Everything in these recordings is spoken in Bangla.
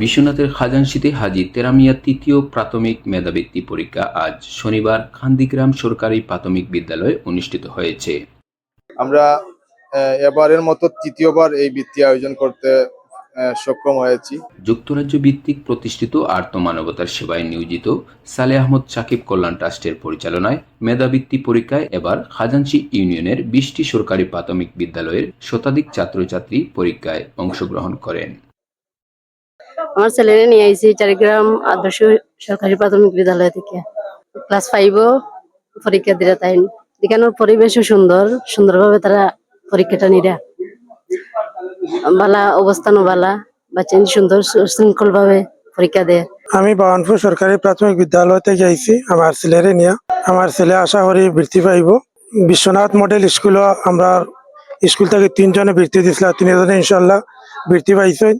বিশ্বনাথের খাজানশিতে হাজি তেরামিয়া তৃতীয় প্রাথমিক মেধাবৃত্তি পরীক্ষা আজ শনিবার খান্দিগ্রাম সরকারি প্রাথমিক বিদ্যালয়ে অনুষ্ঠিত হয়েছে। আমরা এবারের মতো তৃতীয়বার এই বৃত্তি আয়োজন করতে সক্ষম হয়েছি। যুক্তরাজ্য ভিত্তিক প্রতিষ্ঠিত আর্ত মানবতার সেবায় নিয়োজিত সালে আহমদ সাকিব কল্যাণ ট্রাস্টের পরিচালনায় মেধাবৃত্তি পরীক্ষায় এবার খাজানশি ইউনিয়নের বিশটি সরকারি প্রাথমিক বিদ্যালয়ের শতাধিক ছাত্রছাত্রী পরীক্ষায় অংশগ্রহণ করেন। আমার ছেলেরে নিয়ে আইছি চারিগ্রাম আদর্শ সরকারি প্রাথমিক বিদ্যালয় থেকে। ক্লাস ফাইভও পরীক্ষা দিলে তাই। এখানের পরিবেশও সুন্দর, সুন্দরভাবে তারা পরীক্ষাটা নিরা বালা, অবস্থানও বালা বাচ্চা সুন্দর শৃঙ্খল ভাবে পরীক্ষা দেয়। আমি বাগানপুর সরকারি প্রাথমিক বিদ্যালয় থেকে আইছি, আমার ছেলেরে নিয়ে। আমার ছেলে আশা করি বৃত্তি পাইব। বিশ্বনাথ মডেল স্কুল আমরা, স্কুল থেকে তিনজনে বৃত্তি দিছিল তিনজনে ইনশাল্লাহ বৃত্তি পাইছেন।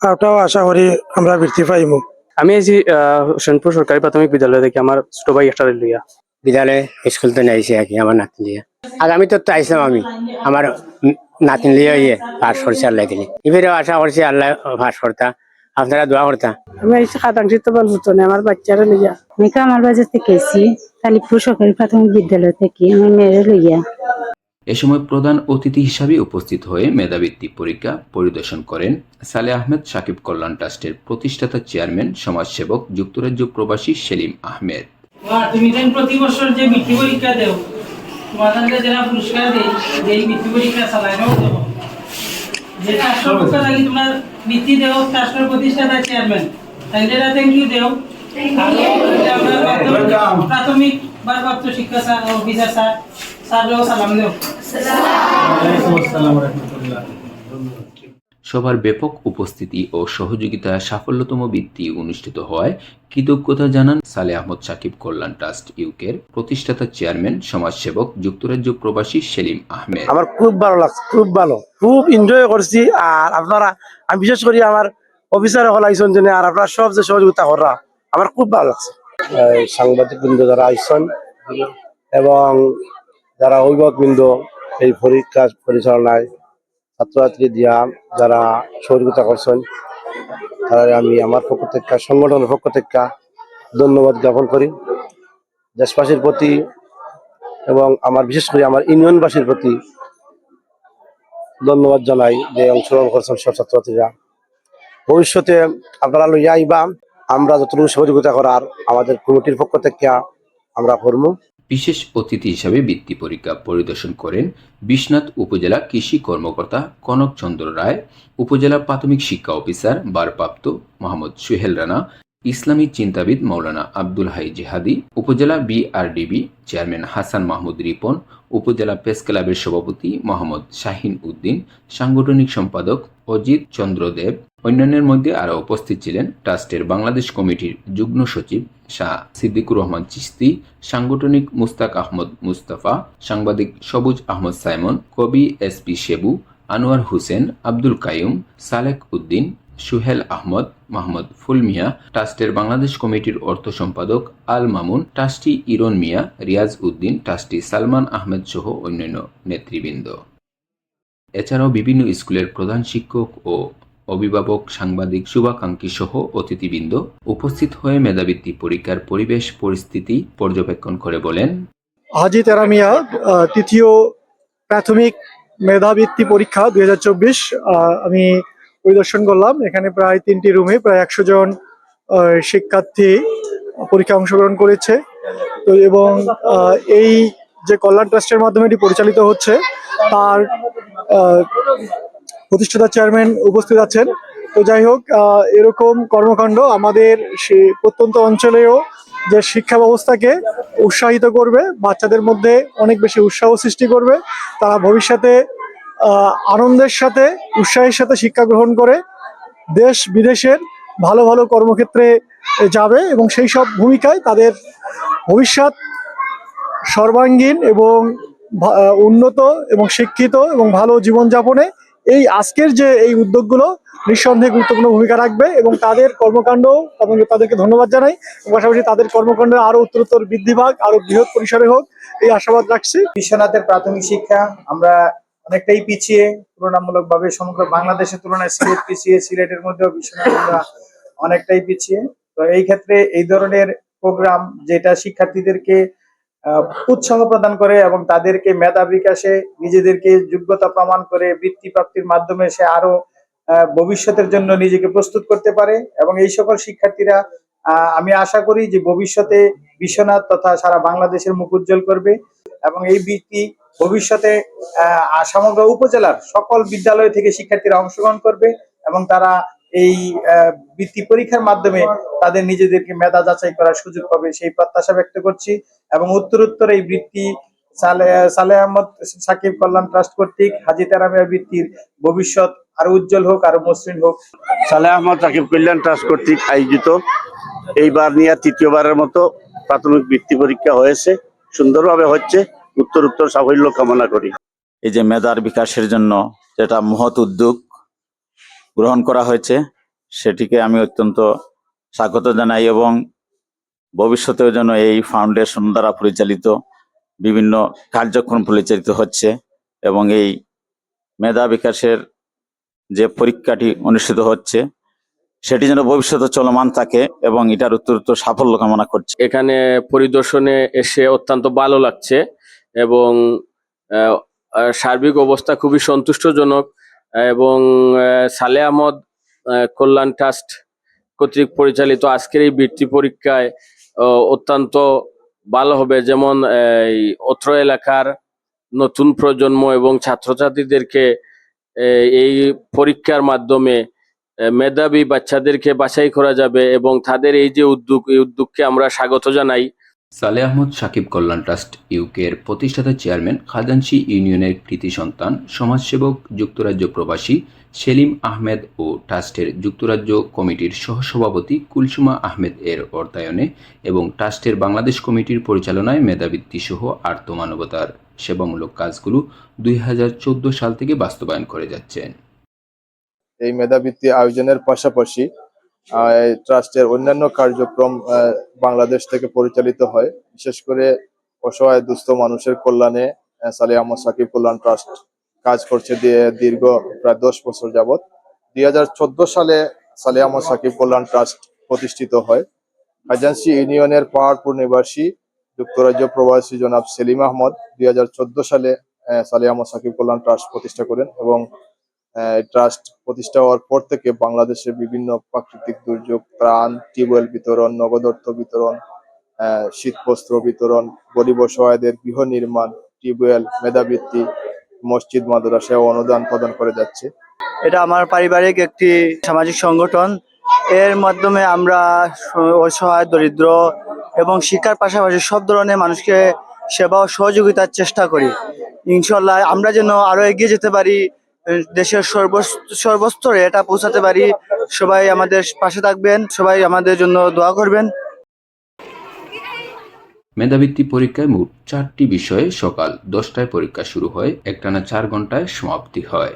ওটাও আশা করি আমরা বৃত্তি পাইব আমি আছি আহ, হোসেনপুর সরকারি প্রাথমিক বিদ্যালয় থেকে আমার ছোট ভাই একটা লইয়া বিদ্যালয়ে স্কুল তো আইসি আর কি আমার নাতিন লিয়ে। আগামী তো তো আইসলাম আমি আমার নাতিন লিয়ে ইয়ে পাস করছে আল্লাহ দিলে। এবারেও আশা করছি আল্লাহ পাস করতা আপনারা দোয়া করতা। আমি এসে খাতাংশিত বলতো না আমার বাচ্চারা লইয়া আমি কামাল বাজার থেকে এসেছি কালীপুর সরকারি প্রাথমিক বিদ্যালয় থেকে আমার মেয়ের লইয়া এ সময় প্রধান অতিথি হিসাবে উপস্থিত হয়ে মেধাবৃত্তি পরীক্ষা পরিদর্শন করেন সালে আহমেদ সাকিব কল্যাণ ট্রাস্টের প্রতিষ্ঠাতা চেয়ারম্যান সমাজসেবক যুক্তরাজ্য প্রবাসী সেলিম আহমেদ। তুমি দেন প্রতি বছর যে বৃত্তি পরীক্ষা দেও তোমাদের যারা পুরস্কার দেয় যে বৃত্তি পরীক্ষা চালানো দেব যে ট্রাস্টের পক্ষ থেকে তোমার বৃত্তি দেও ট্রাস্টের প্রতিষ্ঠাতা চেয়ারম্যান তাইলে থ্যাংক ইউ দেও। প্রাথমিক- ভারপ্রাপ্ত শিক্ষা স্যার অফিসার স্যার সবার ব্যাপক উপস্থিতি ও সহযোগিতায় সাফল্যতম বৃত্তি অনুষ্ঠিত হওয়ায় কৃতজ্ঞতা জানান সালে আহমদ সাকিব কল্যাণ ট্রাস্ট ইউকের প্রতিষ্ঠাতা চেয়ারম্যান সমাজসেবক যুক্তরাজ্য প্রবাসী সেলিম আহমেদ। আমার খুব ভালো লাগছে খুব ভালো। খুব এনজয় করছি আর আপনারা আমি বিশেষ করি আমার অফিসার হল আইসন জন্য আর আপনারা সব যে সহযোগিতা করা আমার খুব ভালো লাগছে। সাংবাদিক বৃন্দ যারা আইসন এবং যারা অভিভাবক বৃন্দ এই পরীক্ষা পরিচালনায় ছাত্রছাত্রী দিয়া যারা সহযোগিতা করছেন তারা আমি আমার পক্ষ থেকে, সংগঠনের পক্ষ থেকে ধন্যবাদ জ্ঞাপন করি। দেশবাসীর প্রতি এবং আমার, বিশেষ করে আমার ইউনিয়নবাসীর প্রতি ধন্যবাদ জানাই যে অংশগ্রহণ করছেন সব ছাত্রছাত্রীরা। ভবিষ্যতে আপনারা লইয়া আইবা, আমরা যতটুকু সহযোগিতা করার আমাদের কমিটির পক্ষ থেকে আমরা করব বিশেষ অতিথি হিসাবে বৃত্তি পরীক্ষা পরিদর্শন করেন বিশ্বনাথ উপজেলা কৃষি কর্মকর্তা কনক চন্দ্র রায়, উপজেলা প্রাথমিক শিক্ষা অফিসার বারপ্রাপ্ত মোহাম্মদ সুহেল রানা ইসলামী চিন্তাবিদ মৌলানা আব্দুল হাই জেহাদি, উপজেলা বিআরডিবি চেয়ারম্যান হাসান মাহমুদ রিপন, উপজেলা প্রেস ক্লাবের সভাপতি মোহাম্মদ শাহিন উদ্দিন, সাংগঠনিক সম্পাদক অজিত চন্দ্র দেব অন্যান্যের মধ্যে আরও উপস্থিত ছিলেন ট্রাস্টের বাংলাদেশ কমিটির যুগ্ম সচিব শাহ সিদ্দিকুর রহমান চিস্তি সাংগঠনিক মুস্তাক আহমদ মুস্তাফা, সাংবাদিক সবুজ আহমদ সাইমন, কবি এসপি শেবু আনোয়ার হোসেন আব্দুল কাইম সালেক উদ্দিন সুহেল আহমদ মাহমুদ ফুল মিয়া, ট্রাস্টের বাংলাদেশ কমিটির অর্থ সম্পাদক আল মামুন, ট্রাস্টি ইরন মিয়া, রিয়াজ উদ্দিন, ট্রাস্টি সালমান আহমেদ সহ অন্যান্য নেতৃবৃন্দ। এছাড়াও বিভিন্ন স্কুলের প্রধান শিক্ষক ও অভিভাবক, সাংবাদিক, শুভাকাঙ্ক্ষী সহ অতিথিবৃন্দ উপস্থিত হয়ে মেধাবৃত্তি পরীক্ষার পরিবেশ, পরিস্থিতি পর্যবেক্ষণ করে বলেন। হাজি তেরামিয়া তৃতীয় প্রাথমিক মেধাবৃত্তি পরীক্ষা দুই আমি পরিদর্শন করলাম। এখানে প্রায় তিনটি রুমে প্রায় একশো জন শিক্ষার্থী পরীক্ষা অংশগ্রহণ করেছে। তো এবং এই যে কল্যাণ ট্রাস্টের মাধ্যমে এটি পরিচালিত হচ্ছে, তার প্রতিষ্ঠাতা চেয়ারম্যান উপস্থিত আছেন। তো যাই হোক এরকম কর্মকাণ্ড আমাদের সে প্রত্যন্ত অঞ্চলেও যে শিক্ষা ব্যবস্থাকে উৎসাহিত করবে, বাচ্চাদের মধ্যে অনেক বেশি উৎসাহ সৃষ্টি করবে, তারা ভবিষ্যতে আনন্দের সাথে, উৎসাহের সাথে শিক্ষা গ্রহণ করে দেশ বিদেশের ভালো ভালো কর্মক্ষেত্রে যাবে এবং সেই সব ভূমিকায় তাদের ভবিষ্যৎ সর্বাঙ্গীন এবং উন্নত এবং শিক্ষিত এবং ভালো জীবনযাপনে এই আজকের যে এই উদ্যোগগুলো নিঃসন্দেহে গুরুত্বপূর্ণ ভূমিকা রাখবে এবং তাদের কর্মকাণ্ড তাদেরকে ধন্যবাদ জানাই পাশাপাশি তাদের কর্মকাণ্ড আরও উত্তরোত্তর বৃদ্ধি পাক আরও বৃহৎ পরিসরে হোক, এই আশাবাদ রাখছি। বিশ্বনাথের প্রাথমিক শিক্ষা, আমরা অনেকটাই পিছিয়ে তুলনামূলক ভাবে সমগ্র বাংলাদেশের তুলনায় সিলেট পিছিয়ে, সিলেটের মধ্যেও বিশ্বনাথ অনেকটাই পিছিয়ে। তো এই ক্ষেত্রে এই ধরনের প্রোগ্রাম যেটা শিক্ষার্থীদেরকে উৎসাহ প্রদান করে এবং তাদেরকে মেধা বিকাশে নিজেদেরকে যোগ্যতা প্রমাণ করে বৃত্তি প্রাপ্তির মাধ্যমে সে আরও ভবিষ্যতের জন্য নিজেকে প্রস্তুত করতে পারে এবং এই সকল শিক্ষার্থীরা আমি আশা করি যে ভবিষ্যতে বিশ্বনাথ তথা সারা বাংলাদেশের মুখ উজ্জ্বল করবে। এবং এই বৃত্তি ভবিষ্যতে সমগ্র উপজেলার সকল বিদ্যালয় থেকে শিক্ষার্থীরা অংশগ্রহণ করবে এবং তারা এই বৃত্তি পরীক্ষার মাধ্যমে তাদের নিজেদেরকে মেধা যাচাই করার সুযোগ পাবে, সেই প্রত্যাশা ব্যক্ত করছি এবং উত্তরোত্তর এই বৃত্তি সালে আহমদ সাকিব কল্যাণ ট্রাস্ট কর্তৃক হাজি তেরামিয়া বৃত্তির ভবিষ্যৎ আরও উজ্জ্বল হোক আরও মসৃণ হোক। সালে আহমদ সাকিব কল্যাণ ট্রাস্ট কর্তৃক আয়োজিত, এইবার নিয়ে তৃতীয়বারের মতো প্রাথমিক বৃত্তি পরীক্ষা হয়েছে। সুন্দরভাবে হচ্ছে উত্তর উত্তর সাফল্য কামনা করি। এই যে মেধার বিকাশের জন্য যেটা মহৎ উদ্যোগ গ্রহণ করা হয়েছে, সেটিকে আমি অত্যন্ত স্বাগত জানাই এবং ভবিষ্যতেও যেন এই ফাউন্ডেশন দ্বারা পরিচালিত বিভিন্ন কার্যক্রম পরিচালিত হচ্ছে এবং এই মেধা বিকাশের যে পরীক্ষাটি অনুষ্ঠিত হচ্ছে সেটি যেন ভবিষ্যতে চলমান থাকে এবং এটার উত্তরোত্তর সাফল্য কামনা করছে। এখানে পরিদর্শনে এসে অত্যন্ত ভালো লাগছে এবং সার্বিক অবস্থা খুবই সন্তুষ্টজনক এবং সালে আহমদ কল্যাণ ট্রাস্ট কর্তৃক পরিচালিত আজকের এই বৃত্তি পরীক্ষায় অত্যন্ত ভালো হবে। যেমন এই অত্র এলাকার নতুন প্রজন্ম এবং ছাত্রছাত্রীদেরকে এই পরীক্ষার মাধ্যমে মেধাবী বাচ্চাদেরকে বাছাই করা যাবে এবং তাদের এই যে উদ্যোগ, এই উদ্যোগকে আমরা স্বাগত জানাই। সালে আহমদ সাকিব কল্যাণ ট্রাস্ট ইউকের প্রতিষ্ঠাতা চেয়ারম্যান খাজানশি ইউনিয়নের কৃতি সন্তান, সমাজসেবক, যুক্তরাজ্য প্রবাসী সেলিম আহমেদ ও ট্রাস্টের যুক্তরাজ্য কমিটির সহসভাপতি কুলসুমা আহমেদ এর অর্থায়নে এবং ট্রাস্টের বাংলাদেশ কমিটির পরিচালনায় মেধাবৃত্তি সহ আর্তমানবতার সেবামূলক কাজগুলো দুই হাজার চোদ্দ সাল থেকে বাস্তবায়ন করে যাচ্ছেন। এই মেধাবৃত্তি আয়োজনের পাশাপাশি ট্রাস্টের অন্যান্য কার্যক্রম বাংলাদেশ থেকে পরিচালিত হয়। বিশেষ করে অসহায় দুস্থ মানুষের কল্যাণে আহ, সালে আহমদ সাকিব কল্যাণ ট্রাস্ট কাজ করছে দিয়ে দীর্ঘ প্রায় দশ বছর যাবৎ। দুই হাজার চোদ্দ সালে সালে সাকিব কল্যাণ ট্রাস্ট প্রতিষ্ঠিত হয়। খাজানসি ইউনিয়নের পাহাড়পুর নিবাসী যুক্তরাজ্য প্রবাসী জনাব সেলিম আহমদ দুই হাজার চোদ্দ সালে আহ, সালে আহমদ সাকিব কল্যাণ ট্রাস্ট প্রতিষ্ঠা করেন এবং ট্রাস্ট প্রতিষ্ঠা হওয়ার পর থেকে বাংলাদেশের বিভিন্ন প্রাকৃতিক দুর্যোগ ত্রাণ টিউবওয়েল বিতরণ নগদ অর্থ বিতরণ আহ, শীতবস্ত্র বিতরণ গরিব সহায়দের গৃহ নির্মাণ টিউবওয়েল মেধাবৃত্তি মসজিদ মাদ্রাসা ও অনুদান প্রদান করে যাচ্ছে। এটা আমার পারিবারিক একটি সামাজিক সংগঠন। এর মাধ্যমে আমরা অসহায় দরিদ্র এবং শিক্ষার পাশাপাশি সব ধরনের মানুষকে সেবা ও সহযোগিতার চেষ্টা করি। ইনশাল্লাহ আমরা যেন আরও এগিয়ে যেতে পারি দেশের সর্বস- সর্বস্তরে এটা পৌঁছাতে পারি। সবাই আমাদের পাশে থাকবেন সবাই আমাদের জন্য দোয়া করবেন। মেধাবৃত্তি পরীক্ষায় মোট চারটি বিষয়ে সকাল দশটায় পরীক্ষা শুরু হয় একটানা চার ঘন্টায় সমাপ্তি হয়।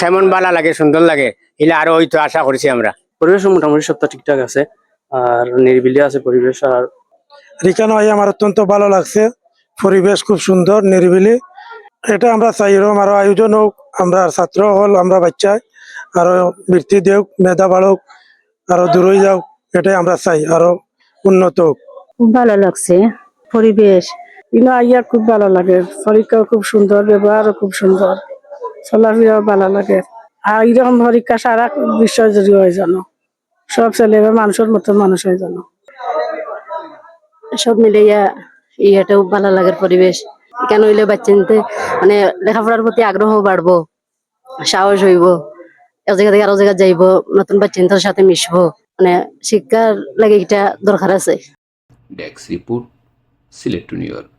কেমন ভালো লাগে সুন্দর লাগে। এলে আরও হয়তো আশা করছি আমরা। পরিবেশ মোটামুটি সবটা ঠিকঠাক আছে আর নিরিবিলি আছে পরিবেশ আর এখানে হয়ে আমার অত্যন্ত ভালো লাগছে। পরিবেশ খুব সুন্দর নিরিবিলি। এটা আমরা চাই এরকম আরও আয়োজন হোক। আমরা ছাত্র হল, আমরা বাচ্চা। আরও বৃত্তি দেওক মেধা বাড়ুক, আরও দূরই যাও এটাই আমরা চাই, আরও উন্নত খুব ভালো লাগছে, পরিবেশ। ইনো আইয়া খুব ভালো লাগে, পরীক্ষাও খুব সুন্দর, ব্যবহারও খুব সুন্দর, চলাফেরাও ভালো লাগে। আর এরকম পরীক্ষা সারা বিশ্ব জুড়ে হয় জানো সব ছেলেরা মানুষের মতো মানুষ হয়ে জানো সব মিলাইয়া ইয়েটাও ভালো লাগার পরিবেশ। কেন হইলে বাচ্চাতে মানে লেখাপড়ার প্রতি আগ্রহ বাড়বো, সাহস হইব, এক জায়গা থেকে আরও জায়গা যাইব, নতুন বাচ্চাদের সাথে মিশবো মানে শিক্ষার লাগে এটা দরকার আছে। ডেক্স report Sylhet to New York